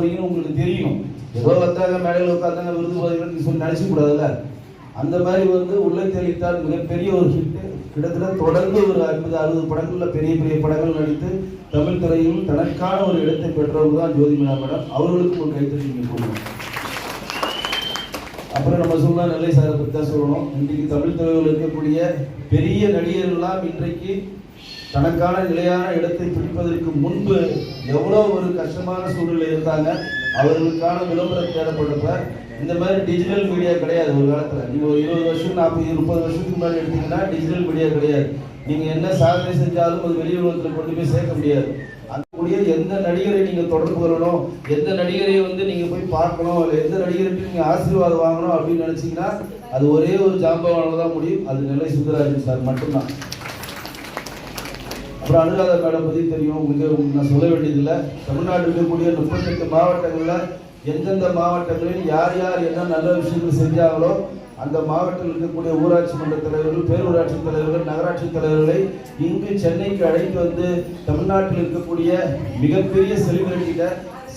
போறீங்கன்னு உங்களுக்கு தெரியணும் ஏதோ வந்தாங்க மேடையில் உட்காந்தாங்க விருது போகிறீங்கன்னு சொல்லி நினைச்ச கூடாதுல்ல? அந்த மாதிரி வந்து உள்ள தெளித்தால் மிகப்பெரிய ஒரு ஹிட்டு கிட்டத்தட்ட தொடர்ந்து ஒரு ஐம்பது அறுபது படங்களில் பெரிய பெரிய படங்கள் நடித்து தமிழ் துறையில் தனக்கான ஒரு இடத்தை பெற்றவங்க தான் ஜோதிமலா மேடம். அவர்களுக்கும் ஒரு கைத்தறி நீங்கள் அப்புறம் நம்ம சொன்னா நெல்லை சாரை பற்றி தான் சொல்லணும். இன்றைக்கு தமிழ் துறையில் இருக்கக்கூடிய பெரிய நடிகர்கள்லாம் இன்றைக்கு தனக்கான நிலையான இடத்தை பிடிப்பதற்கு முன்பு எவ்வளோ ஒரு கஷ்டமான சூழ்நிலை இருந்தாங்க அவர்களுக்கான விளம்பரம் தேடப்பட்டப்ப இந்த மாதிரி டிஜிட்டல் மீடியா கிடையாது ஒரு காலத்தில். நீங்கள் ஒரு இருபது வருஷம் நாற்பது முப்பது வருஷத்துக்கு முன்னாடி எடுத்தீங்கன்னா டிஜிட்டல் மீடியா கிடையாது. நீங்கள் என்ன சாதனை செஞ்சாலும் அது வெளி உலகத்தில் கொண்டு போய் சேர்க்க முடியாது. அந்த எந்த நடிகரை நீங்கள் தொடர்பு கொள்ளணும் எந்த நடிகரை வந்து நீங்கள் போய் பார்க்கணும் இல்லை எந்த நடிகருக்கு நீங்கள் ஆசீர்வாதம் வாங்கணும் அப்படின்னு நினச்சிங்கன்னா அது ஒரே ஒரு ஜாம்பவானால தான் முடியும். அது நிலை சுந்தராஜன் சார் மட்டும்தான். அப்புறம் அனுராதா மேடம் பற்றி தெரியும். உங்களுக்கு நான் சொல்ல வேண்டியதில்லை. தமிழ்நாட்டில் இருக்கக்கூடிய முப்பத்தெட்டு மாவட்டங்களில் எந்தெந்த மாவட்டங்களில் யார் யார் என்ன நல்ல விஷயங்கள் செஞ்சாங்களோ அந்த மாவட்டத்தில் இருக்கக்கூடிய ஊராட்சி மன்ற தலைவர்கள் பேரூராட்சி தலைவர்கள் நகராட்சி தலைவர்களை இங்கு சென்னைக்கு அழைத்து வந்து தமிழ்நாட்டில் இருக்கக்கூடிய மிகப்பெரிய செலிபிரிட்டிகிட்ட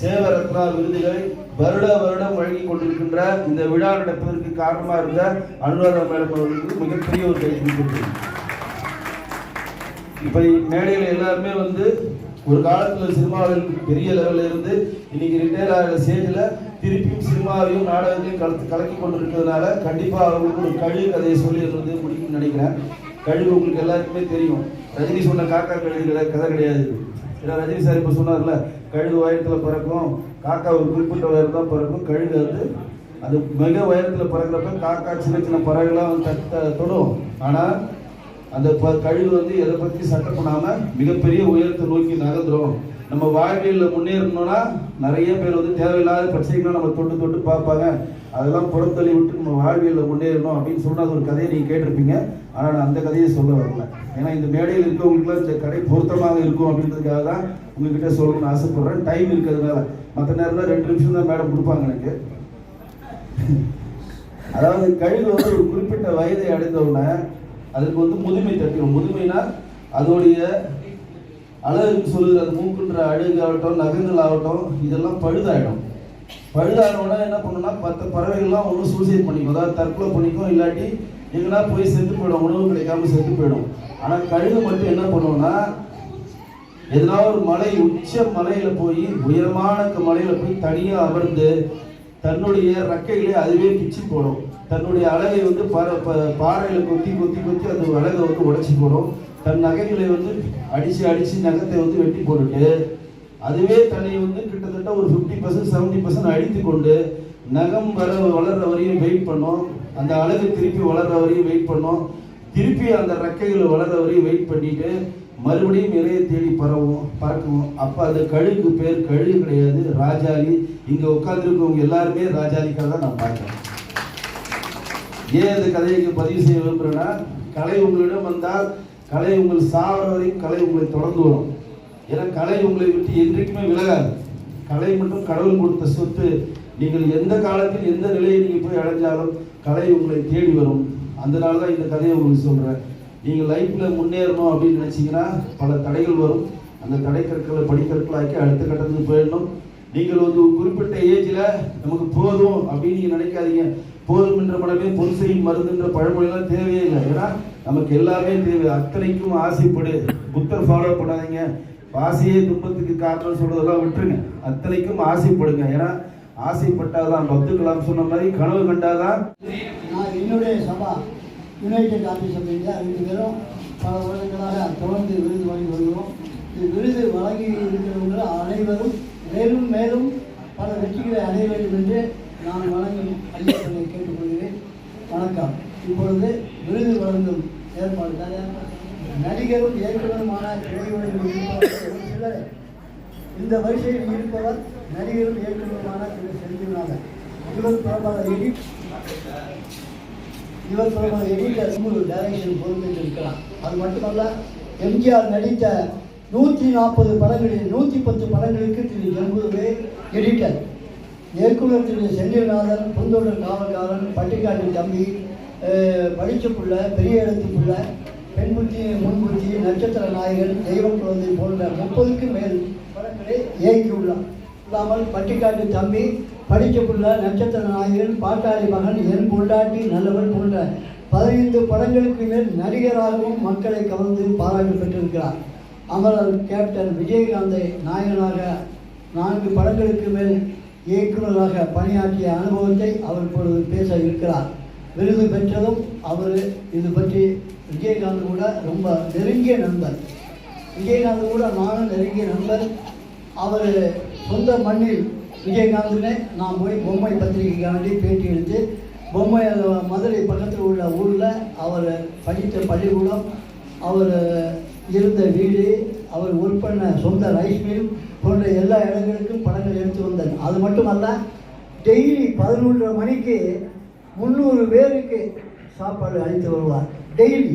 சேவரத்னா விருதுகளை வருட வருடம் வழங்கி கொண்டிருக்கின்ற இந்த விழா நடப்பதற்கு காரணமாக இருந்த அனுராதா மேடம் அவர்களுக்கு மிகப்பெரிய ஒரு கை கொடுத்திருக்கிறேன். இப்போ மேடையில் எல்லாருமே வந்து ஒரு காலத்தில் சினிமாவில் பெரிய லெவலில் இருந்து இன்னைக்கு ரிட்டையர் ஆகிற ஸ்டேஜில் திருப்பியும் சினிமாவையும் நாடகத்தையும் கலத்து கலக்கி கொண்டு இருக்கிறதுனால கண்டிப்பாக அவங்களுக்கு ஒரு கழிவு கதையை சொல்லிடுறது முடியும்னு நினைக்கிறேன். கழிவு உங்களுக்கு எல்லாருக்குமே தெரியும். ரஜினி சொன்ன காக்கா கழுகு கதை கதை கிடையாது. ஏன்னா ரஜினி சார் இப்போ சொன்னார்ல கழுகு உயரத்தில் பறக்கும் காக்கா ஒரு குறிப்பிட்ட உயரம் தான் பறக்கும் கழுகு வந்து அது மிக உயரத்தில் பறக்கிறப்ப காக்கா சின்ன சின்ன பறவைகள்லாம் வந்து தட்ட தொடும். ஆனால் அந்த ப- வந்து எதை பற்றி சட்டம் பண்ணாமல் மிகப்பெரிய உயரத்தை நோக்கி நகர்ந்துடும் நம்ம வாழ்வியலில் முன்னேறணும்னா நிறைய பேர் வந்து தேவையில்லாத பிரச்சனைகளை நம்ம தொட்டு தொட்டு பார்ப்பாங்க. அதெல்லாம் புறத்தள்ளி விட்டு நம்ம வாழ்வியலில் முன்னேறணும் அப்படின்னு சொன்னால் அது ஒரு கதையை நீங்கள் கேட்டிருப்பீங்க. ஆனால் நான் அந்த கதையை சொல்ல வரல. ஏன்னா இந்த மேடையில் இருக்கவங்களுக்குலாம் இந்த கடை பொருத்தமாக இருக்கும் அப்படின்றதுக்காக தான் உங்ககிட்ட சொல்லணும்னு ஆசைப்படுறேன். டைம் இருக்கிறதுனால. மற்ற நேரத்தில் ரெண்டு நிமிஷம் தான் மேடம் கொடுப்பாங்க எனக்கு. அதாவது கழிவு வந்து ஒரு குறிப்பிட்ட வயதை அடைந்த உடனே அதுக்கு வந்து முதுமை தட்டிடும். முதுமைனா அதோடைய அழகுக்கு சொல்லுகிற அது மூக்குன்ற அழகு ஆகட்டும் நகங்கள் ஆகட்டும் இதெல்லாம் பழுதாயிடும். பழுதானோட என்ன பண்ணுன்னா மற்ற பறவைகள்லாம் ஒன்றும் சூசைட் பண்ணிக்கும். அதாவது தற்கொலை பண்ணிக்கும் இல்லாட்டி எங்கன்னா போய் செத்து போயிடும். உணவு கிடைக்காம செத்து போயிடும். ஆனால் கழுகு மட்டும் என்ன பண்ணுவோம்னா எதனா ஒரு மலை உச்ச மலையில போய் உயரமான க- மலையில போய் தனியாக அமர்ந்து தன்னுடைய ரெக்கைகளை அதுவே பிச்சு போடும். தன்னுடைய அழகை வந்து பர ப- பாறையில கொத்தி கொத்தி கொத்தி அந்த அழகை வந்து உடைச்சி போடும். தன் நகைகளை வந்து அடிச்சு அடிச்சு நகத்தை வந்து வெட்டி போட்டுட்டு அதுவே தன்னை வந்து கிட்டத்தட்ட ஒரு ஃபிஃப்டி பர்சன்ட் செவன்டி பர்சன்ட் அடித்து கொண்டு நகம் வர வளர்ற வரையும் வெயிட் பண்ணோம். அந்த அழகு திருப்பி வளர்ற வரையும் வெயிட் பண்ணும். திருப்பி அந்த ரெக்கைகள் வளர்ற வரையும் வெயிட் பண்ணிட்டு மறுபடியும் இறைய தேடி பரவும் பறக்கும். அப்போ அந்த கழுகு பேர் கழுகு கிடையாது ராஜாளி இங்கே உட்காந்துருக்கவங்க எல்லாருமே ராஜாளிக்காக தான் நான் பார்க்குறேன். ஏன் இந்த கதையை பதிவு செய்ய விரும்புகிறேன்னா கலை உங்களிடம் வந்தால் கலை உங்கள் சாவர வரைக்கும் கலை உங்களை தொடர்ந்து வரும். ஏன்னா கலை உங்களை விட்டு என்றைக்குமே விலகாது. கலை மட்டும் கடவுள் கொடுத்த சொத்து. நீங்கள் எந்த காலத்தில் எந்த நிலையை நீங்கள் போய் அடைஞ்சாலும் கலை உங்களை தேடி வரும். அதனால தான் இந்த கதையை உங்களுக்கு சொல்கிறேன் நீங்கள் லைஃப்பில் முன்னேறணும் அப்படின்னு நினச்சிங்கன்னா பல தடைகள் வரும். அந்த தடைக்கற்களை படிக்கற்களாக்கி அடுத்த கட்டத்துக்கு போயிடணும். நீங்கள் வந்து ஒரு குறிப்பிட்ட ஏஜில் நமக்கு போதும் அப்படின்னு நீங்கள் நினைக்காதீங்க. போதும் என்ற படமே பொன் செய்யும் மருந்துன்ற பழமொழிலாம் தேவையே இல்லை. ஏன்னா நமக்கு எல்லாமே தேவை. அத்தனைக்கும் ஆசைப்படு. புத்தர் ஃபாலோ பண்ணாதீங்க. ஆசையே துன்பத்துக்கு காரணம் சொல்றதெல்லாம் விட்டுருங்க. அத்தனைக்கும் ஆசைப்படுங்க. ஏன்னா ஆசைப்பட்டாதான் அப்துல் கலாம் சொன்ன மாதிரி கனவு கண்டாதான். நான் என்னுடைய சபா யுனைடெட் ஆஃபீஸ் அப்படிங்கிற ரெண்டு பேரும் பல வருடங்களாக தொடர்ந்து விருது வழங்கி வருகிறோம். இது விருது வழங்கி இருக்கிறவங்க அனைவரும் மேலும் மேலும் பல வெற்றிகளை அடைய வேண்டும் என்று நான் வழங்கும் ஐயப்பனை வணக்கம். இப்பொழுது விருது வழங்கும் ஏற்பாடு நடிகரும் இயக்குநருமான சிலர் இந்த வரிசையில் இருப்பவர் நடிகரும் இயக்குநருமான திரு செந்தில்நாதன். இவர் பிரபல எடிட் இவர் பிரபல எடிட்டர் டைரக்ஷன் பொறுப்பேற்றிருக்கிறார் அது மட்டுமல்ல எம்ஜிஆர் நடித்த நூற்றி நாற்பது படங்களில் நூற்றி பத்து படங்களுக்கு திரு ஜம்புவே எடிட்டர். இயக்குனர் திரு செந்தில்நாதன் புந்தொடர் காவல்காரன் பட்டிக்காட்டு தம்பி அஹ், புள்ள பெரிய இடத்து புள்ள பெண்புத்தி முன்புத்தி நட்சத்திர நாயகன் தெய்வ குழந்தை போன்ற முப்பதுக்கு மேல் படங்களை இயக்கியுள்ளார். இல்லாமல் பட்டிக்காட்டு தம்பி படிக்க புள்ள நட்சத்திர நாயகன் பாட்டாளி மகன் என் பொண்டாட்டி நல்லவன் போன்ற பதினைந்து படங்களுக்கு மேல் நடிகராகவும் மக்களை கவர்ந்து பாராட்டு பெற்றிருக்கிறார். அமரர் கேப்டன் விஜயகாந்தை நாயகனாக நான்கு படங்களுக்கு மேல் இயக்குநராக பணியாற்றிய அனுபவத்தை அவர் இப்பொழுது பேச இருக்கிறார். விருது பெற்றதும் அவர். இது பற்றி விஜயகாந்த் கூட ரொம்ப நெருங்கிய நண்பர். விஜயகாந்த் கூட நானும் நெருங்கிய நண்பர். அவர் சொந்த மண்ணில் விஜயகாந்துன்னு நான் போய் பொம்மை பத்திரிகைக்காண்டி பேட்டி எடுத்து பொம்மை மதுரை பக்கத்தில் உள்ள ஊரில் அவர் படித்த பள்ளிக்கூடம் அவர் இருந்த வீடு அவர் ஒர்க் சொந்த ரைஸ் மில் போன்ற எல்லா இடங்களுக்கும் படங்கள் எடுத்து வந்தார். அது மட்டுமல்ல டெய்லி பதினொன்றரை மணிக்கு முந்நூறு பேருக்கு சாப்பாடு அளித்து வருவார். டெய்லி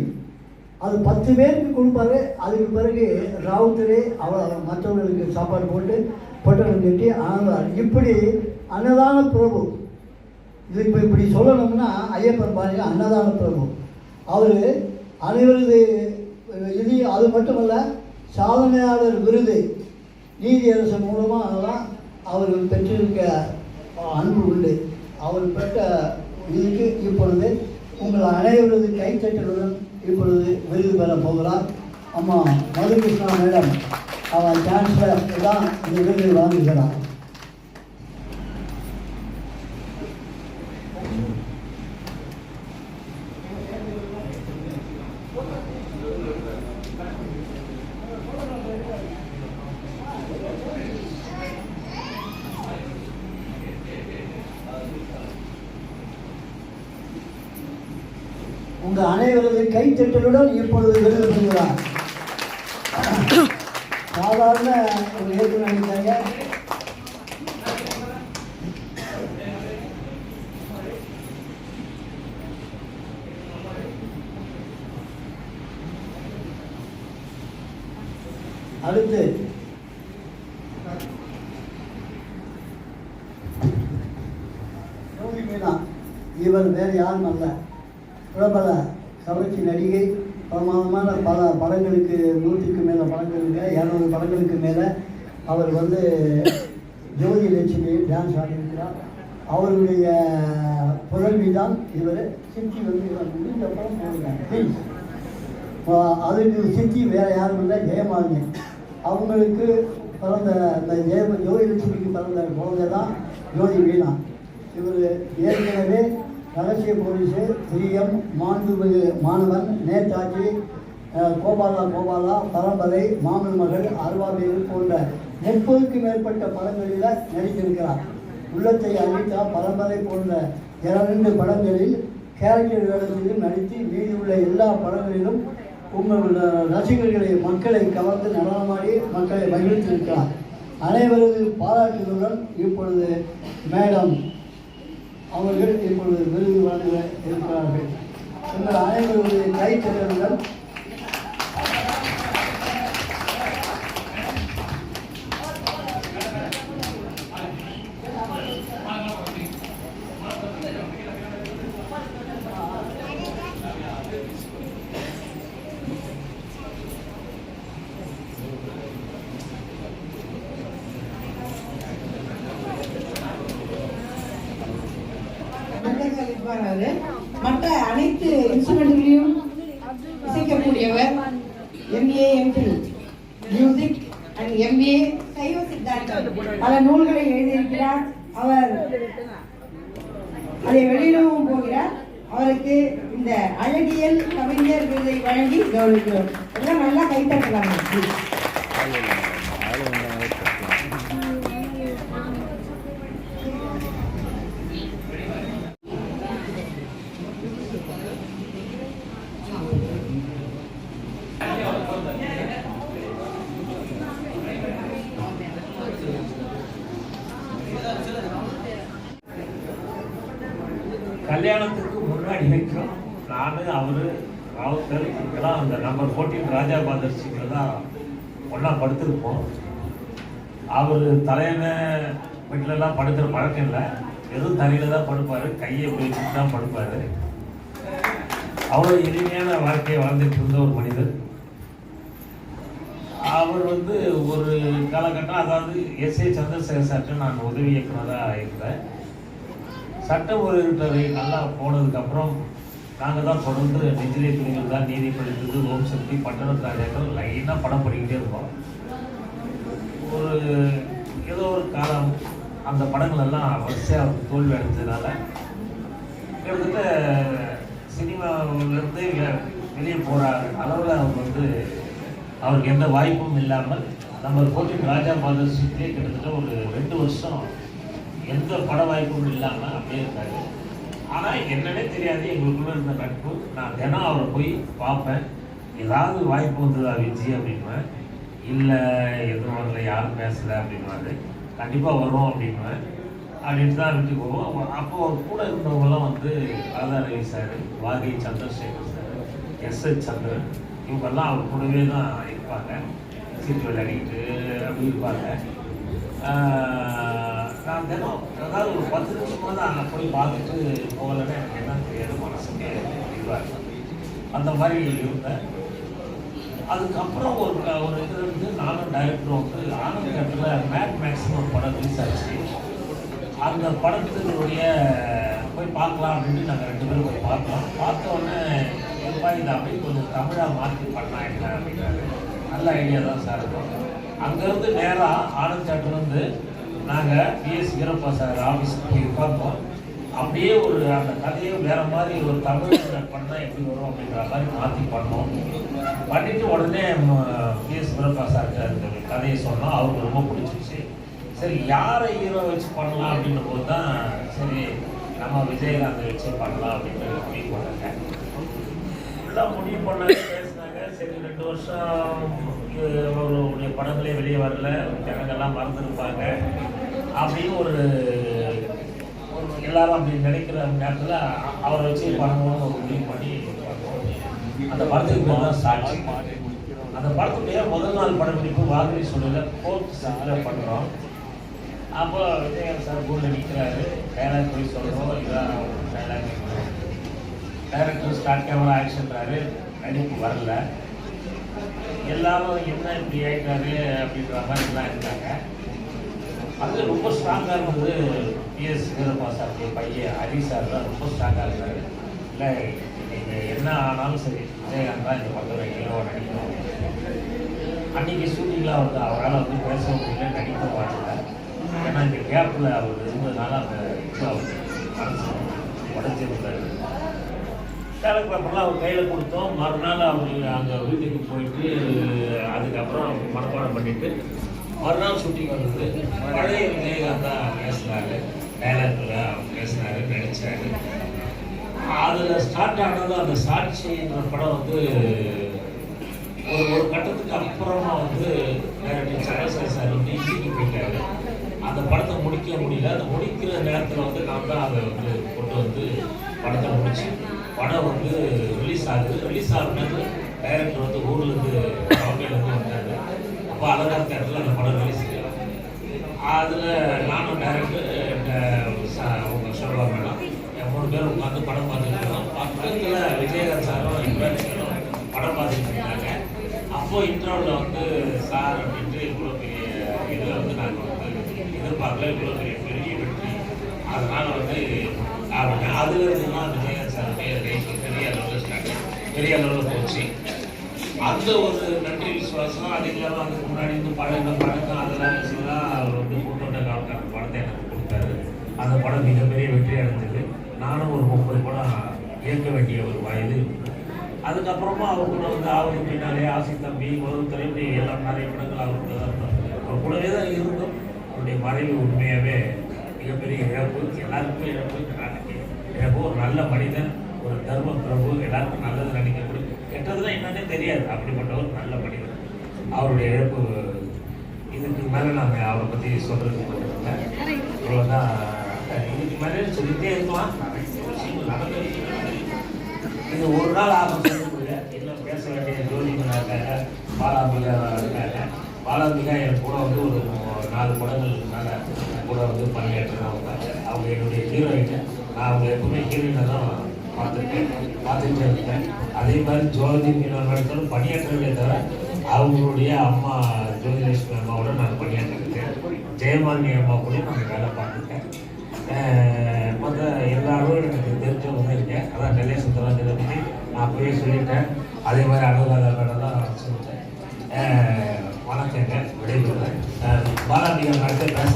அது பத்து பேருக்கு கொடுப்பாரு. அதுக்கு பிறகு ராவுத்தரே அவர் மற்றவர்களுக்கு சாப்பாடு போட்டு பொட்டலம் கட்டி ஆனார் இப்படி அன்னதான பிரபு. இது இப்போ இப்படி சொல்லணும்னா ஐயப்பன் பாருங்க அன்னதான பிரபு. அவர் அனைவரது இது அது மட்டுமல்ல சாதனையாளர் விருது நீதியரசு மூலமாக அதெல்லாம் அவர் பெற்றிருக்க அன்பு உண்டு. அவர் பெற்ற இதுக்கு இப்பொழுது உங்கள் அனைவரது கைத்தட்டலுடன் இப்பொழுது விருது பெற போகிறார். அம்மா மதுகிருஷ்ணா மேடம் அவன் சான்சலர் தான் இந்த விருதை வழங்குகிறார் அந்த அனைவரது கைத்தட்டலுடன் இப்பொழுது விருது பெறுகிறார் சாதாரண ஒரு ஏற்று நினைத்தாங்க அடுத்து. யோகி மீனா. இவர் வேறு யாரும் அல்ல. பிரபல நடிகை. பிரமாதமான பல படங்களுக்கு நூற்றுக்கு மேலே படங்களுக்கு இரநூறு படங்களுக்கு மேலே அவர் வந்து ஜோதி லட்சுமி டான்ஸ் ஆடியிருக்கிறார். அவருடைய புதல்வி தான் இவர். சித்தி வந்து இவர் முடிஞ்ச படம் போடுறாங்க. ப்ளீஸ் அதுக்கு சித்தி வேறு யாரும் இல்லை. ஜெயமாலினி. அவங்களுக்கு பிறந்த அந்த ஜெய ஜோதிலட்சுமிக்கு பிறந்த குழந்தை தான் ஜோதி வீணா இவர் ஏற்கனவே ரகசிய போலீஸு பிரியம் மாண்புமிகு மாணவன் நேதாஜி கோபாலா கோபாலா பரம்பரை மாமன் மகள் அருவாமையில் போன்ற முப்பதுக்கு மேற்பட்ட படங்களில் நடித்திருக்கிறார். உள்ளத்தை அழித்தா பரம்பரை போன்ற இரண்டு படங்களில் கேரக்டர் வேடத்திலும் நடித்து மீதியுள்ள எல்லா படங்களிலும் உங்கள் ரசிகர்களை மக்களை கவர்ந்து நடனமாடி மக்களை மகிழ்த்திருக்கிறார் அனைவரது பாராட்டுகளுடன் இப்பொழுது மேடம் அவர்கள் இப்பொழுது விருது வழங்க இருக்கிறார்கள். எங்கள் அனைவருடைய கைத்தட்டலுடன் நல்லவர் இருப்பார் அவரு. மற்ற அனைத்து இன்ஸ்ட்ருமெண்ட்களையும் இசைக்கக்கூடியவர் MA MPhil music and MA Saiva Siddhantam பல நூல்களை எழுதியிருக்கிறார் அவர் அதை வெளியிடவும் போகிறார் அவருக்கு இந்த அழகியல் கவிஞர் விருதை வழங்கி கௌரவிக்கிறோம் எல்லாம் நல்லா கைத்தட்டலாம் கல்யாணத்துக்கு முன்னாடி வரைக்கும் நான் அவரு ராவுத்தர் இதெல்லாம் அந்த நம்பர் ஃபோர்டீன் ராஜா பாதர் சீட்டில் தான் ஒன்றா படுத்திருப்போம். அவர் தலையில வீட்டிலலாம் படுக்கிற பழக்கம் இல்லை. எதுவும் தலையில தான் படுப்பார் கையை பிடிச்சிட்டு தான் படுப்பார். அவ்வளோ எளிமையான வாழ்க்கையை வாழ்ந்துட்டு இருந்த ஒரு மனிதர். அவர் வந்து ஒரு காலகட்டம் அதாவது எஸ் ஏ சந்திரசேகர் சார்ட்டு நான் உதவி இயக்குனராக இருந்தேன். சட்ட உறவினரை நல்லா போனதுக்கப்புறம் நாங்கள் தான் தொடர்ந்து நெஞ்சிலே துணிகள் தான் நீதி படித்தது ஓம் சக்தி பட்டணத்து ராஜாக்கள் லைனாக படம் படிக்கிட்டே இருப்போம். ஒரு ஏதோ ஒரு காலம் அந்த படங்கள் எல்லாம் வரிசையாக தோல்வி அடைஞ்சதுனால கிட்டத்தட்ட சினிமாவிலேருந்து வெளியே போகிற அளவில் அவர் வந்து அவருக்கு எந்த வாய்ப்பும் இல்லாமல் நம்ம கோட்டின் ராஜா பாதர்ஷிப்லேயே கிட்டத்தட்ட ஒரு ரெண்டு வருஷம் எந்த பட வாய்ப்பும் இல்லாமல் அப்படியே இருக்காரு ஆனால் என்னன்னே தெரியாது எங்களுக்குள்ளே இருந்த நட்பு. நான் தினம் அவரை போய் பார்ப்பேன். ஏதாவது வாய்ப்பு வந்ததா விஜி அப்படின்வேன் இல்லை எதுவும் வரல யாரும் பேசலை அப்படின்வாரு கண்டிப்பாக வரும் அப்படின்வேன் அப்படின்ட்டு தான் வீட்டுக்கு போவோம். அப்போ அவர் கூட இருந்தவங்கலாம் வந்து Radha Ravi sir Vagai Chandrasekhar sir S H Chandran இவங்கெல்லாம் அவர் கூடவே தான் இருப்பாங்க. சீட்டு விளையாடிக்கிட்டு அப்படி இருப்பாங்க. நான் தினம் அதாவது ஒரு பத்து நிமிஷமாக தான் அங்கே போய் பார்த்துட்டு போகலைன்னா எனக்கு என்ன தெரியாது மனசுக்கே இதுவாக அந்த மாதிரி இருந்தேன். அதுக்கப்புறம் ஒரு ஒரு இது வந்து நானும் டைரக்டரும் வந்து ஆனந்த் கட்டில் மேட் மேக்ஸ்னு ஒரு படம் ரிலீஸ் ஆச்சு. அந்த படத்தினுடைய போய் பார்க்கலாம் அப்படின்னு நாங்கள் ரெண்டு பேரும் போய் பார்த்தோம். பார்த்த உடனே எப்பா இதை அப்படியே கொஞ்சம் தமிழாக மாற்றி பண்ணலாம் என்ன? அப்படின்னாரு. நல்ல ஐடியா தான் சார். இருக்கும் அங்கேருந்து நேராக ஆனந்த் தேட்டர்லேருந்து நாங்கள் பிஎஸ் வீரப்பா சார் ஆஃபீஸுக்கு போய் உட்கார்ந்தோம். அப்படியே ஒரு அந்த கதையை வேற மாதிரி ஒரு தமிழ் பண்ணால் எப்படி வரும் அப்படின்ற மாதிரி மாற்றி பண்ணோம். பண்ணிட்டு உடனே பிஎஸ் வீரப்பா சார்கிட்ட அந்த கதையை சொன்னோம். அவருக்கு ரொம்ப பிடிச்சிருச்சு. சரி யாரை ஹீரோ வச்சு பண்ணலாம் அப்படின்ற போது தான் சரி நம்ம விஜயகாந்தை வச்சு பண்ணலாம் அப்படின்னு முடிவு பண்ணாங்க. எல்லாம் முடிவு பண்ண பேசினாங்க. சரி ரெண்டு வருஷம் அவருடைய படங்களே வெளியே வரல. ஜனங்கள்லாம் மறந்துருப்பாங்க. அப்படின்னு ஒரு ஒரு எல்லாரும் அப்படி நினைக்கிற நேரத்தில் அவரை வச்சு பண்ணணும்னு ஒரு முடிவு பண்ணி அந்த படத்துக்கு போனால் சாட்சி. அந்த படத்துடைய முதல் நாள் படப்பிடிப்பு வாகனி சொல்லல கோர்ட் சாரில் பண்ணுறோம் அப்போ விஜயகாந்த் சார் கூட நிற்கிறாரு டைலாக் போய் சொல்கிறோம் இதான் டைலாக் டைரக்டர் ஸ்டார்ட் கேமரா ஆக்ஷன்றாரு நடிப்பு வரல. எல்லாரும் என்ன இப்படி ஆயிட்டாரு அப்படின்ற மாதிரி எல்லாம் இருந்தாங்க. அதில் ரொம்ப ஸ்ட்ராங்காக இருந்தது பிஎஸ் வீரப்பா சாருடைய பையன் ஹரி சார் தான் ரொம்ப ஸ்ட்ராங்காக இருந்தார். இல்லை நீங்கள் என்ன ஆனாலும் சரி விஜயகாந்த் தான் இந்த படத்தில் ஹீரோவாக நடிக்கணும். அன்றைக்கி ஷூட்டிங்லாம் வந்து அவரால் வந்து பேச முடியல நடிக்க மாட்டல ஏன்னா இந்த கேப்பில் அவர் இருந்ததுனால அந்த இப்போ அவர் மனசு உடஞ்சிருந்தார் டேரக்ட் பேப்பர்லாம் அவர் கையில் கொடுத்தோம். மறுநாள் அவர் அங்கே வீட்டுக்கு போயிட்டு அதுக்கப்புறம் மனப்பாடம் பண்ணிவிட்டு மறுநாள் ஷூட்டிங் வந்தது. பழைய விஜயகாந்த் தான் பேசினாரு. டைலாக்ல அவர் பேசினாரு அதில் ஸ்டார்ட் ஆனது அந்த சாட்சின்ற படம் வந்து ஒரு ஒரு கட்டத்துக்கு அப்புறமா வந்து டைரக்டர் சரஸ்வதி சார் வந்து இந்திக்கு போயிட்டாரு. அந்த படத்தை முடிக்க முடியல. அந்த முடிக்கிற நேரத்தில் வந்து நான் தான் அதை வந்து கொண்டு வந்து படத்தை முடிச்சு படம் வந்து ரிலீஸ் ஆகுது. ரிலீஸ் ஆகுனது டைரக்டர் வந்து ஊர்லேருந்து பாம்பேலேருந்து வந்து அப்போ அழகாக தேட்டரில் அந்த படம் ரிலீஸ் அதில் நானும் டேரக்டர் அவங்க சோபா மேடம் மூணு பேர் உட்காந்து படம் பார்த்துட்டு இருக்கோம் பக்கத்தில் விஜயகாந்த் சாரும் இப்ராஹிம் சாரும் படம் பார்த்துட்டு இருந்தாங்க. அப்போது இன்டர்வியூவில் வந்து சார் அப்படின்ட்டு இவ்வளோ பெரிய இதில் வந்து நாங்கள் வந்து எதிர்பார்க்கல. இவ்வளோ பெரிய பெரிய வெற்றி. அதனால் வந்து அப்படின்னா அதுல தான் விஜயகாந்த் சார் பெரிய பெரிய அளவில் ஸ்டார்ட் பெரிய அளவில் போச்சு. அந்த ஒரு நன்றி விசுவாசம் அது அதுக்கு முன்னாடி வந்து பழக பழக்கம் அதெல்லாம் வச்சுதான் அவர் வந்து கூட்டோட்ட காலக்கார படத்தை எனக்கு கொடுத்தாரு. அந்த படம் மிகப்பெரிய வெற்றி அடைஞ்சது. நானும் ஒரு முப்பது படம் இயக்க வேண்டிய ஒரு வயது. அதுக்கப்புறமா அவர் கூட வந்து ஆவணி பின்னாலே ஆசி தம்பி முதல் தலைமுறை எல்லாம் நிறைய படங்கள் அவர் கூட தான் அவர் கூடவே தான் இருந்தோம். அவருடைய மறைவு உண்மையாகவே மிகப்பெரிய இழப்பு. எல்லாருக்குமே இழப்பு. நாட்டுக்கு இழப்பு. ஒரு நல்ல மனிதன் ஒரு தர்ம பிரபு. எல்லாருக்கும் நல்லது நினைக்கக்கூடிய கெட்டதுலாம் என்னன்னே தெரியாது. அப்படிப்பட்ட ஒரு நல்ல மனிதன். அவருடைய இழப்பு இதுக்கு மேலே நாங்கள் அவரை பற்றி சொல்கிறதுக்கு அவ்வளோதான் இவ்வளோதான் இதுக்கு மேலே சொல்லிகிட்டே இருக்கலாம். இது ஒரு நாள் ஆகும் சொல்லக்கூடிய பேச வேண்டிய ஜோதிகள் இருக்காங்க பாலாம்பிகா இருக்காங்க. பாலாம்பிகா என் கூட வந்து ஒரு நாலு படங்கள் மேலே கூட வந்து பணியாற்றுறவங்க அவங்க என்னுடைய ஹீரோயினை நான் அவங்க எப்பவுமே ஹீரோயினை தான் பார்த்துருக்கேன் பார்த்துட்டே இருக்கேன் அதே மாதிரி ஜோதி மீனவர் நடத்தாலும் பணியாற்றவில்லை தவிர அவங்களுடைய அம்மா ஜோதிலட்சுமி அம்மாவோட நான் பணியாற்றிருக்கேன் ஜெயமாலினி அம்மா கூட நான் வேலை பார்த்துருக்கேன். அஹ் மற்ற எல்லாரும் எனக்கு தெரிஞ்சவங்க இருக்கேன். அதான் நெல்லை சுந்தராஜனை பற்றி நான் போய் சொல்லிட்டேன். அதே மாதிரி அனுராதா மேடம் தான் சொல்லிட்டேன். வணக்கங்க. விடைபெறுவேன் அஹ் பாலாஜிகள் மேடத்தை பேச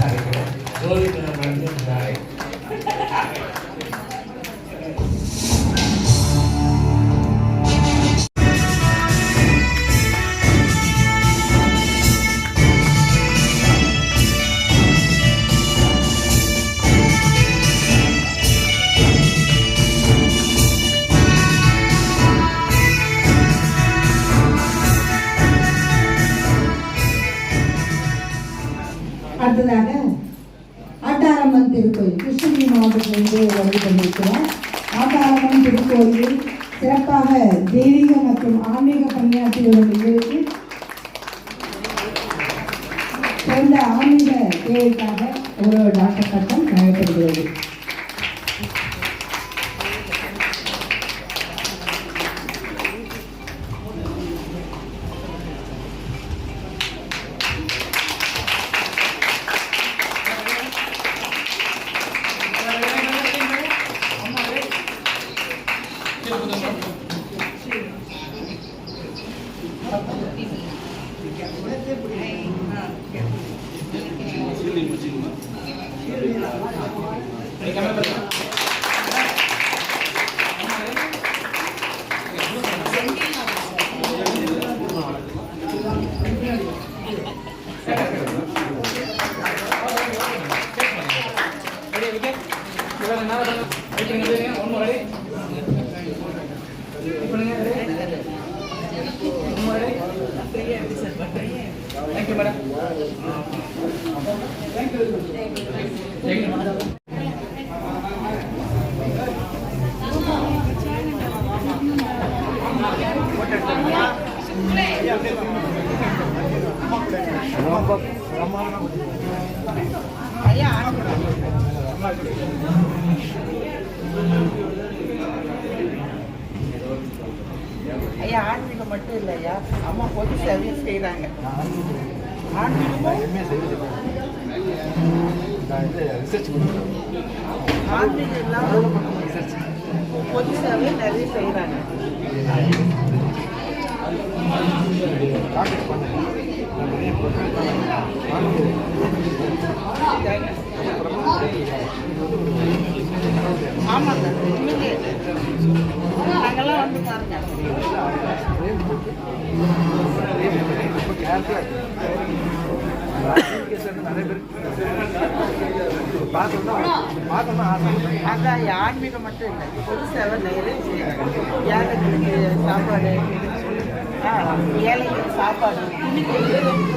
பணியாற்றி வரும் நிகழ்ச்சி சிறந்த ஆன்மீக தேவைக்காக ஒரு டாக்டர் பட்டம் வழங்கப்படுகிறது ஐயா ஆன்மீகம் மட்டும் இல்லையா அம்மா பொது சேவையும் செய்கிறாங்க ஆன்மீகமும் ஆன்மீகம் இல்லாமல் பொது சேவை நிறைய செய்கிறாங்க ஆமாங்க உண்மையிலே நாங்கெல்லாம் வந்து பாருங்க அதான் ஆன்மீகம் மட்டும் இல்லை. பொது சேவை நிறைய ஏழைகளுக்கு சாப்பாடு ஆ, ஏழைகளுக்கு சாப்பாடு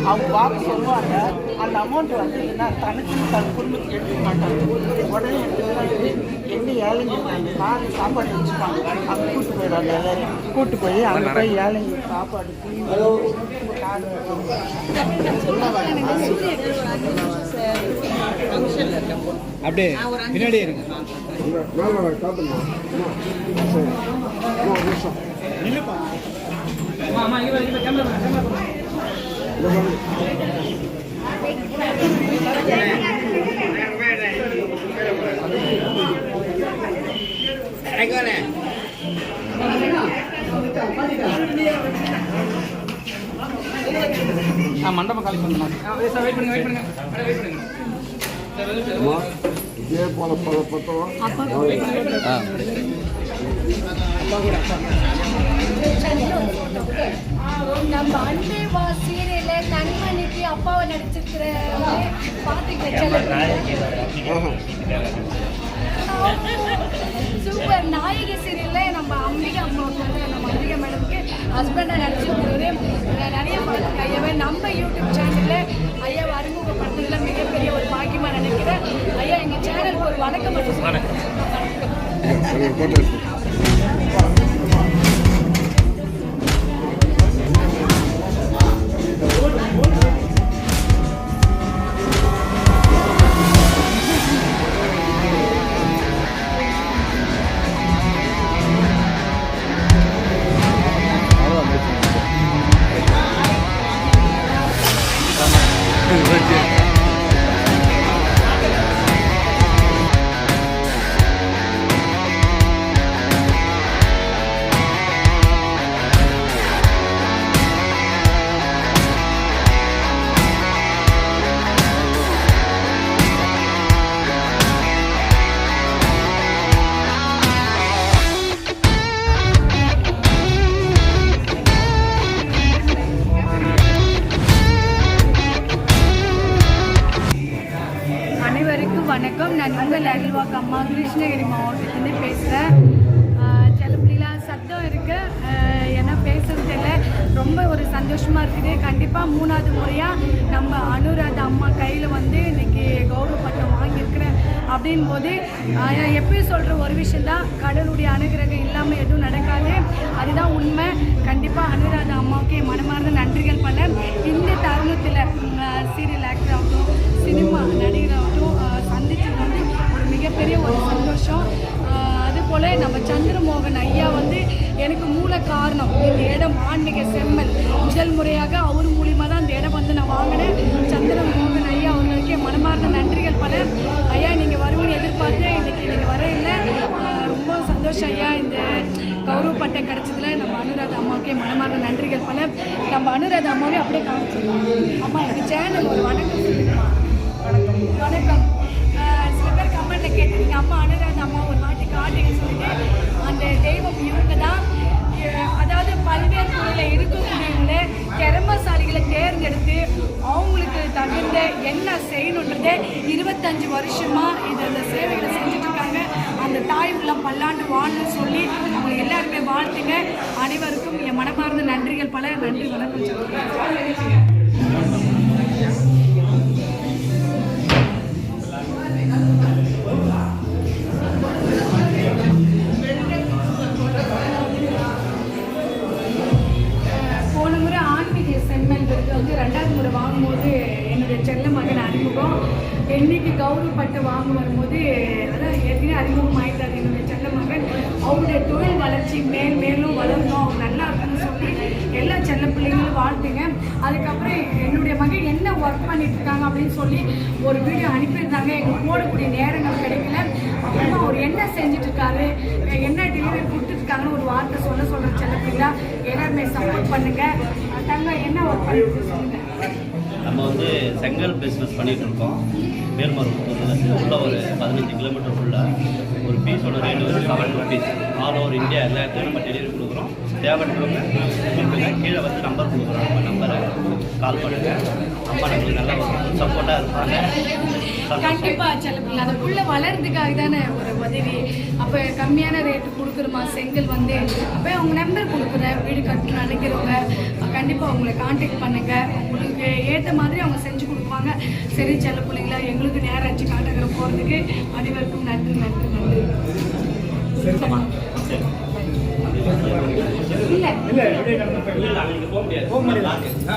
அவங்க வாக்கு சொல்லுவாங்க அந்த அமௌண்ட் வந்து என்ன தனக்கு தன் குடும்பத்துக்கு எடுக்க மாட்டாங்க உடனே எடுத்துட்டு வந்து எங்க ஏழைங்களுக்கு அந்த காலை சாப்பாடு வச்சுப்பாங்க அங்கே கூட்டு போயிடுவாங்க எல்லாரையும் கூட்டு போய் அங்கே போய் ஏழைங்களுக்கு சாப்பாடு அப்படியே பின்னாடியே இருங்க ஆ மண்டபம் காலி பண்ணுங்க வெயிட் பண்ணுங்க வெயிட் பண்ணுங்க வெயிட் பண்ணுங்க. இதே போல பல பத்தம் நம்ம அன்பே வா சீரியல்ல கண்மணிக்கு அப்பாவை நடிச்சிருக்கிற சூப்பர் நாயகி சீரியல்ல நம்ம அம்பிகை அம்மாவுக்கு வந்து நம்ம அம்பிகை மேடம்க்கு ஹஸ்பண்டாக நடிச்சிருக்கிறது நிறைய பார்த்துருக்கேன் ஐயாவை நம்ம யூடியூப் சேனல்ல ஐயாவை அறிமுகப்படுத்துறதுல மிகப்பெரிய ஒரு பாக்கியமா நினைக்கிறேன் ஐயா எங்க சேனலுக்கு ஒரு வணக்கம் மட்டும் வணக்கம் அப்படின் போது எப்பயும் சொல்கிற ஒரு விஷயந்தான் கடவுளுடைய அனுகிரகம் இல்லாமல் எதுவும் நடக்காது. அதுதான் உண்மை. கண்டிப்பாக அனுராதா அம்மாவுக்கு மனமார்ந்த நன்றிகள் பண்ண இந்த தருணத்தில் சீரியல் ஆக்டர் ஆகட்டும் சினிமா நடிகராகட்டும் ஆஹ், சந்திச்சது வந்து ஒரு மிகப்பெரிய ஒரு சந்தோஷம். அதுபோல் நம்ம சந்திரமோகன் ஐயா வந்து எனக்கு மூல காரணம் இந்த இடம் ஆன்மீக செம்மல். முதல் முறையாக அவர் மூலியமாக தான் இந்த இடம் வந்து நான் வாங்கினேன். சந்திரன் மோகன் ஐயா அவர்களுக்கே மனமார்ந்த நன்றிகள் பல. ஐயா நீங்கள் வருவீங்க எதிர்பார்த்தேன். இன்னைக்கு நீங்கள் வர இல்லை ரொம்ப சந்தோஷம் ஐயா. இந்த கௌரவ பட்டை கிடைச்சதுல நம்ம அனுராதா அம்மாவுக்கு மனமார்ந்த நன்றிகள் பல. நம்ம அனுராதா அம்மாவே அப்படியே காமிச்சிடலாம் அம்மா எங்கள் சேனல் ஒரு வணக்கம் சொல்லுங்கம்மா. வணக்கம். வணக்கம் சில பேர் கமெண்ட்டில் கேட்டு நீங்கள் அம்மா அனுராதா அம்மா ஒரு வாட்டி காட்டுங்க சொல்லிட்டு அந்த தெய்வம் இவங்க தான் பல்வேறு துறையில் இருக்கக்கூடியவங்கள திறமசாலிகளை தேர்ந்தெடுத்து அவங்களுக்கு தகுந்த என்ன செய்யணுன்றத இருபத்தஞ்சு வருஷமாக இது அந்த சேவைகளை செஞ்சுட்ருக்காங்க. அந்த தாய் உள்ளம் பல்லாண்டு வாழணும்னு சொல்லி அவங்க எல்லாருமே வாழ்த்துங்க. அனைவருக்கும் என் மனமார்ந்த நன்றிகள் பல. நன்றி வணக்கம். ரெண்டாவது முறை வாங்கும்போது என்னுடைய செல்ல மகன் அறிமுகம். என்னைக்கு கௌரவ பட்டு வாங்க வரும்போது அதான் ஏற்கனவே அறிமுகம் ஆயிட்டார் என்னுடைய செல்ல மகன். அவருடைய தொழில் வளர்ச்சி மேல் மேலும் வளரணும் அவங்க நல்லா இருக்குன்னு சொல்லி எல்லா செல்ல பிள்ளைங்களும் வாழ்த்துங்க. அதுக்கப்புறம் என்னுடைய மகன் என்ன ஒர்க் பண்ணிட்டு இருக்காங்க அப்படின்னு சொல்லி ஒரு வீடியோ அனுப்பியிருந்தாங்க. எங்களுக்கு போடக்கூடிய நேரங்கள் கிடைக்கல. அப்புறமா அவர் என்ன செஞ்சுட்டு இருக்காரு என்ன டெலிவரி கொடுத்துருக்காங்கன்னு ஒரு வார்த்தை சொல்ல சொல்ற செல்ல பிள்ளை எல்லாருமே சப்போர்ட் பண்ணுங்க. தங்க என்ன ஒர்க் பண்ணிட்டு நம்ம வந்து செங்கல் பிஸ்னஸ் பண்ணிட்டு இருக்கோம். மேல்மருவத்தூரில் உள்ள ஒரு பதினஞ்சு கிலோமீட்டர் உள்ள ஒரு பீஸோட ரேட் வந்து seven rupees all over India எல்லா இடத்துலையும் நம்ம டெலிவரி கொடுத்துங்க கீழே வந்து நம்பர் கொடுக்குறோம் நம்ம நம்பரை கால் பண்ணுங்க. அம்மா நம்மளுக்கு நல்ல ஒரு சப்போர்ட்டாக இருப்பாங்க. கண்டிப்பா செல்லப்பிள்ளை. அந்த புள்ள வளர்றதுக்காக தானே ஒரு உதவி. அப்போ கம்மியான ரேட்டு கொடுக்குறோமா? செங்கல் வந்து அப்போ அவங்க நம்பர் கொடுக்குறேன் வீடு கட்டணும் நினைக்கிறவங்க கண்டிப்பாக அவங்கள காண்டாக்ட் பண்ணுங்க. உங்களுக்கு ஏற்ற மாதிரி அவங்க செஞ்சு கொடுப்பாங்க. சரி செல்ல பிள்ளைங்களா எங்களுக்கு நேரம் ஆச்சு. காட்டாக்கிற போகிறதுக்கு அனைவருக்கும் நன்றி நன்றி நன்றி. இல்லை இல்லை, அங்கே போக முடியாது